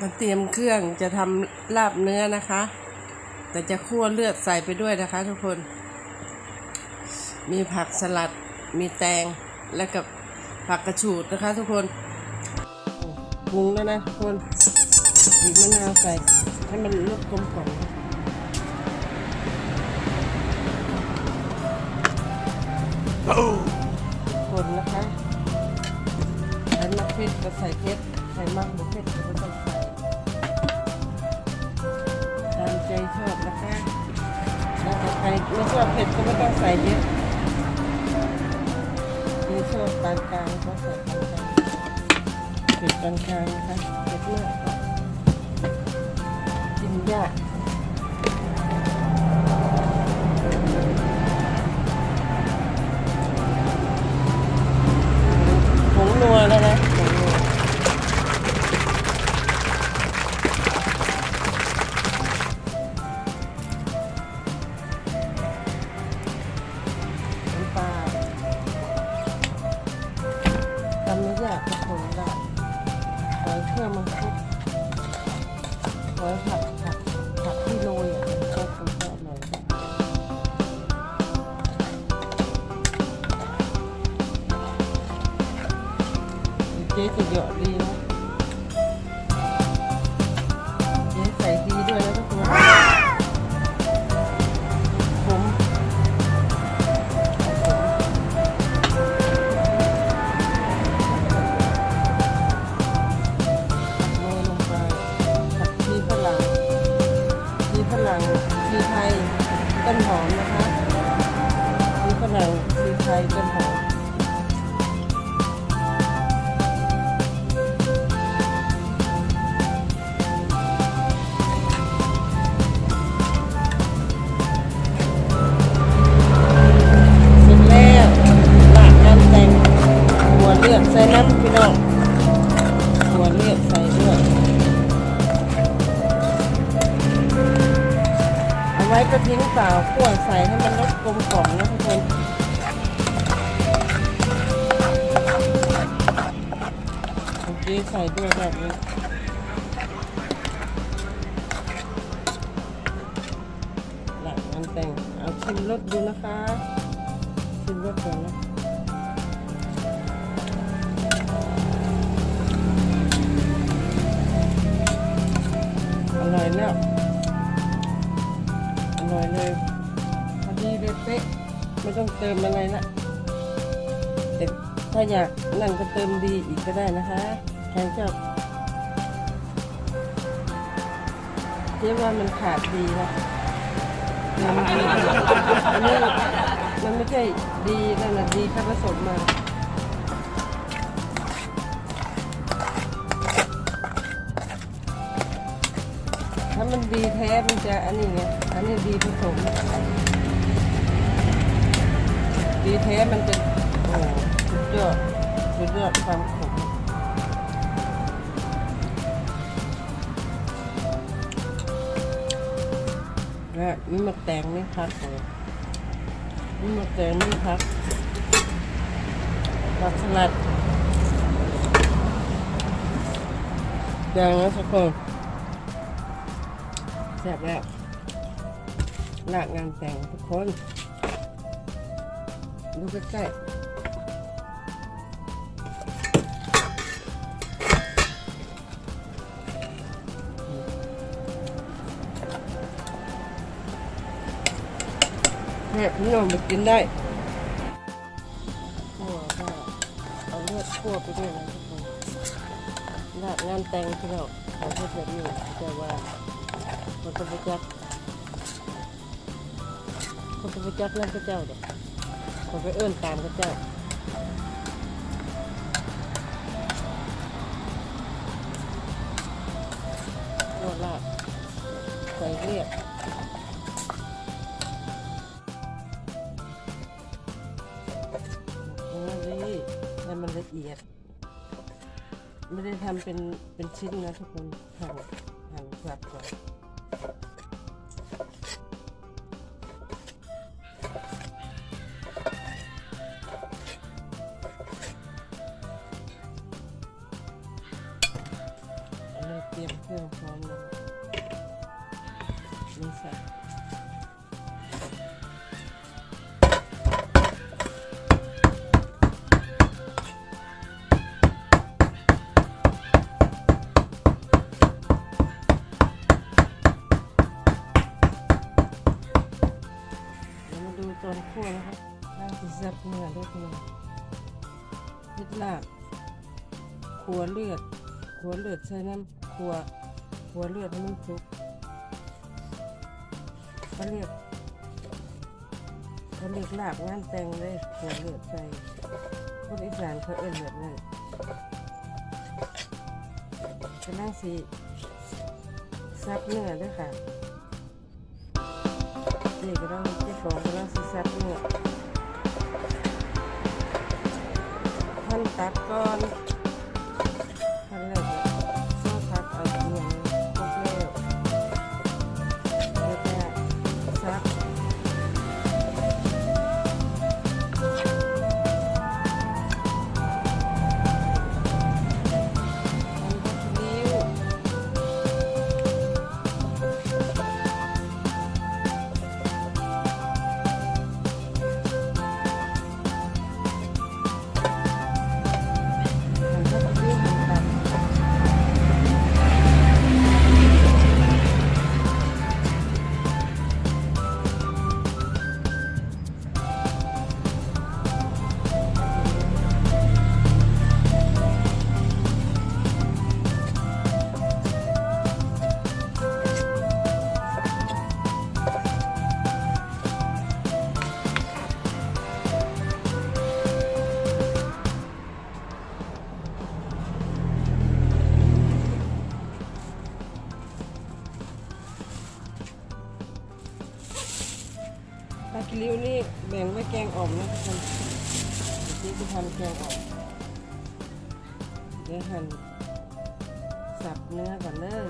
มาเตรียมเครื่องจะทำลาบเนื้อนะคะ แต่จะคั่วเลือดใส่ไปด้วยนะคะ ทุกคน มีผักสลัด มีแตง และกับผักกระฉูดนะคะ ทุกคนปรุงแล้วนะทุกคนบีบมะนาวใส่ให้มันรสกลมกล่อมคนนะคะใส่มะเขือก็ใส่เพชรใส่มะบุเผ็ดก็ไม่ต้องใส่ ส่ไม่ชอบเผ็ดก็ไม่ต้องใส่เยอะไม่ชอบปานกลางก็ใส่ปานกลางเผ็ดปานกลางนะคะเผ็ดมากก็กินยาก หอยเครื่องมังคุดหอยผัก เลือดใส่น้ำพี่น้องหัวเลือดใส่ด้วยเอาไว้ก็ทิ้งเปล่าขั่วใส่ให้มันรสกลมกล่อมนะทุกคนโอเคใส่ด้วยแบบนี้หลักน้ำแต่งเอาชิมรสดูนะคะชิมรสก่อนนะ เติมอะไรละแต่ถ้าอยากนั่นก็เติมดีอีกก็ได้นะคะใครชอบเจ๊ว่ามันขาดดีนะมันดีอันนี้มันไม่ใช่ดีนั่นแหละดีแค่ผสมมาถ้ามันดีแท้มันจะอันนี้ไงอันนี้ดีผสม ดีแท้มันจะโอ้สุดยอดสุดยอดความขมและนี่มาแตงนี่พักเลยนี่มาแตงนี่พักผักสลัดแดงนะทุกคนแซ่บแล้วลากงานแต่งทุกคน ดูใกล้ๆแม่พี่น้องมากินได้คั่วก็เอาเลือดคั่วไปด้วยนะทุกคนลากงานแต่งพี่น้องเขาเพื่อแบบนี้แต่ว่ามันต้องไปจักคนต้องไปจักนั่นพระเจ้าเด็ก คนไปเอื้อนตามพระเจ้าโคตรลาบใส่เรียบโอ้ยให้มันละเอียด ไม่ได้ทำเป็นเป็นชิ้นนะทุกคนหั่นหั่นสับก่อน ตอนคั่วนะคะนั่งสิซับเนื้อด้วยคุณเฮ็ดลาบขัวเลือดขัวเลือดใส่น้ำขัวขัวเลือดให้มันสุกเขาเรียกเขาเรียกลาบงานแต่งเลยขัวเลือดใส่คนอีสานเขาเอิ้นแบบนั้นจะนั่งสิซับเนื้อด้วยค่ะ เด็กก็ต้องเจ้าของก็ต้องสิซับเนื้อท่านตัดก่อน กงอ่อมนะทุกคนที่จะทำแกงอ่อมเดี๋ยวหั่นสับเนื้อก่อนเลย